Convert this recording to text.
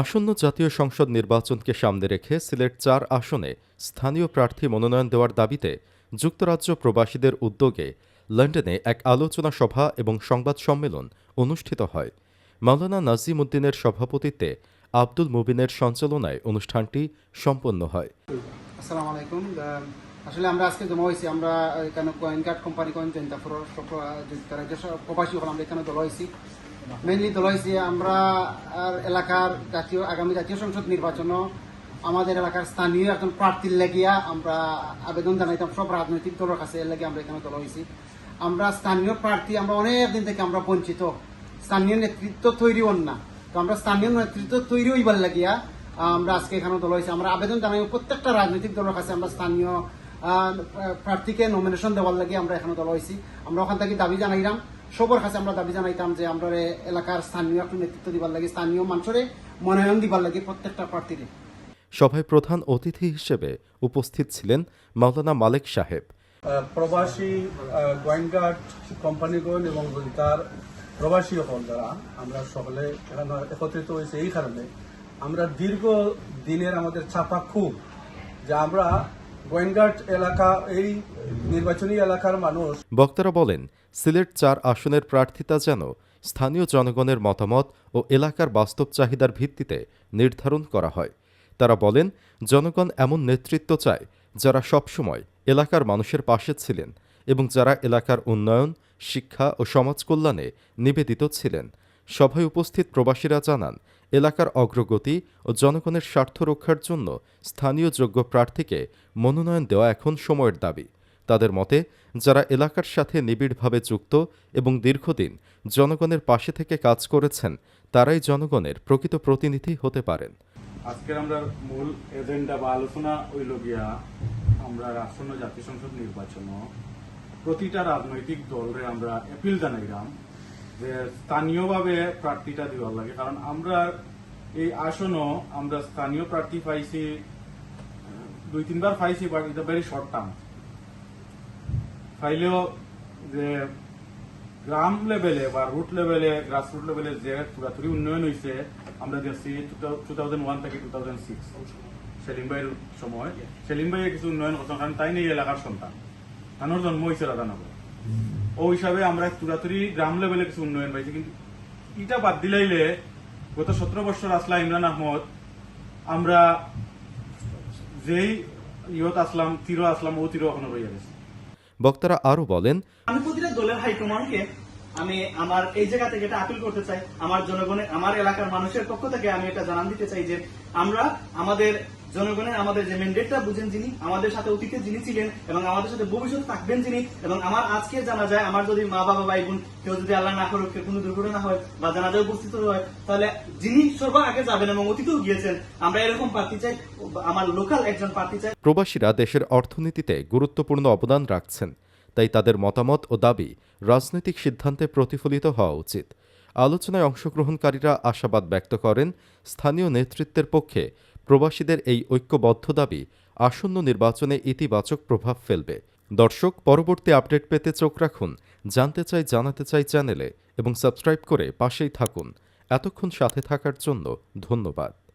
আসন্ন জাতীয় সংসদ নির্বাচনকে সামনে রেখে সিলেট চার আসনে স্থানীয় প্রার্থী মনোনয়ন দেওয়ার দাবিতে যুক্তরাজ্য প্রবাসীদের উদ্যোগে লন্ডনে এক আলোচনা সভা এবং সংবাদ সম্মেলন অনুষ্ঠিত হয়। মাওলানা নাজিম উদ্দিনের সভাপতিত্বে আব্দুল মুবিনের সঞ্চালনায় অনুষ্ঠানটি সম্পন্ন হয়। আলাইকুম। আসলে আমরা আজকে জমা হয়েছি। আমরা এখানে কয়েন কার্ড কোম্পানি কয়েন যুক্তরাজ্য প্রবাসী হল, আমরা এখানে দল হয়েছি। মেইনলি দল হয়েছি আমরা এলাকার জাতীয়, আগামী জাতীয় সংসদ নির্বাচন আমাদের এলাকার স্থানীয় একজন প্রার্থীর লাগিয়া আমরা আবেদন জানাইতাম, সব রাজনৈতিক দলের কাছে এর লাগে আমরা এখানে দল হয়েছি আমরা স্থানীয় প্রার্থী, আমরা অনেক দিন থেকে আমরা বঞ্চিত। স্থানীয় নেতৃত্ব তৈরি হন না। তো আমরা স্থানীয় নেতৃত্ব তৈরি হইবার লাগিয়া আমরা আজকে এখানে দল হয়েছে আমরা আবেদন জানাই, প্রত্যেকটা রাজনৈতিক দলের কাছে আমরা স্থানীয় প্রার্থীকে নমিনেশন দেওয়ার লাগে আমরা এখানে দল হয়েছি আমরা ওখান থেকে দাবি জানাইলাম সবার কাছে আমরা দাবি জানাইতাম যে আমরা এলাকার স্থানীয় একটু নেতৃত্ব দিবার লাগে স্থানীয় মানুষের মনোনয়ন দিবার লাগে প্রত্যেকটা প্রার্থীরে। সভায় প্রধান অতিথি হিসেবে উপস্থিত ছিলেন মাওলানা মালিক সাহেব। আহ, প্রবাসী গোয়েনগার্ড কোম্পানিগণ এবং তার প্রবাসী হল দ্বারা আমরা সকলে এখানে একত্রিত হয়েছে এই কারণে। আমরা দীর্ঘ দিনের আমাদের চাপা খুব যে আমরা বক্তারা বলেন, সিলেট চার আসনের প্রার্থিতা যেন স্থানীয় জনগণের মতামত ও এলাকার বাস্তব চাহিদার ভিত্তিতে নির্ধারণ করা হয়। তারা বলেন, জনগণ এমন নেতৃত্ব চায় যারা সবসময় এলাকার মানুষের পাশে ছিলেন এবং যারা এলাকার উন্নয়ন, শিক্ষা ও সমাজ কল্যাণে নিবেদিত ছিলেন। সভায় উপস্থিত প্রবাসীরা জানান এলাকার অগ্রগতি ও জনগণের স্বার্থ রক্ষার জন্য স্থানীয় যোগ্য প্রার্থীকে মনোনয়ন দেওয়া এখন সময়ের দাবি। তাদের মতে, যারা এলাকার সাথে নিবিড়ভাবে যুক্ত এবং দীর্ঘদিন জনগণের পাশে থেকে কাজ করেছেন, তারাই জনগণের প্রকৃত প্রতিনিধি হতে পারেন। আজকের আমরা মূল এজেন্ডা বা আলোচনা হইল গিয়া আমরা আসন্ন জাতীয় সংসদ নির্বাচন প্রতিটা রাজনৈতিক দলরে আমরা এপিল জানাইলাম যে স্থানীয়ভাবে প্রার্থীটা দেওয়ার লাগে। কারণ আমরা এই আসনও আমরা স্থানীয় প্রার্থী পাইছি দুই তিনবার পাইছি but it very short term ফাইলেও যে গ্রাম লেভেলে বা রুট লেভেলে গ্রাস রুট লেভেলে যে পুরাপুরি উন্নয়ন হয়েছে আমরা দেখছি টু থাউজেন্ড ওয়ান থেকে টু থাউজেন্ড সিক্স সেলিম ভাইয়ের সময়। সেলিম ভাইয়ের কিছু উন্নয়ন করছেন কারণ তাই নেই এলাকার সন্তান। তানোর জন্ম হয়েছে রাধানগর। ও হিসাবে আমরা চুরাতুরি গ্রাম লেভেলে কিছু উন্নয়ন পাইছি। কিন্তু এটা বাদ দিলাইলে গত সতেরো বছর আসলা ইমরান আহমদ আমরা যেই ইয়ত আসলাম তীর আসলাম ও তীর এখনও রইয়া গেছে। বক্তারা আরও বলেন আমি প্রতিটা দলের হাইকমান্ডকে আমি আমার এই জায়গা থেকে এটা আপিল করতে চাই। আমার জনগণের আমার এলাকার মানুষের পক্ষ থেকে আমি এটা জানান দিতে চাই যে আমরা আমাদের জনগণের আমাদের যে ম্যান্ডেটটা বুঝেন যিনি, আমাদের সাথে অতীতে যিনি ছিলেন এবং আমাদের সাথে ভবিষ্যতে থাকবেন যিনি এবং আমার আজকে জানা যায় আমার যদি মা বাবা, ভাই বোন কেউ যদি আল্লাহ না করুক কোনো দুর্ঘটনা হয় বা জানাজায় উপস্থিত হয়, তাহলে যিনি সর্ব আগে যাবেন এবং অতীতেও গিয়েছেন, আমরা এরকম প্রার্থী চাই, আমার লোকাল একজন প্রার্থী চাই। প্রবাসীরা দেশের অর্থনীতিতে গুরুত্বপূর্ণ অবদান রাখছেন। তাই তাদের মতামত ও দাবি রাজনৈতিক সিদ্ধান্তে প্রতিফলিত হওয়া উচিত। আলোচনায় অংশগ্রহণকারীরা আশাবাদ ব্যক্ত করেন, স্থানীয় নেতৃত্বের পক্ষে প্রবাসীদের এই ঐক্যবদ্ধ দাবি আসন্ন নির্বাচনে ইতিবাচক প্রভাব ফেলবে। দর্শক, পরবর্তী আপডেট পেতে চোখ রাখুন, জানতে চাই, জানাতে চাই চ্যানেলে এবং সাবস্ক্রাইব করে পাশেই থাকুন। এতক্ষণ সাথে থাকার জন্য ধন্যবাদ।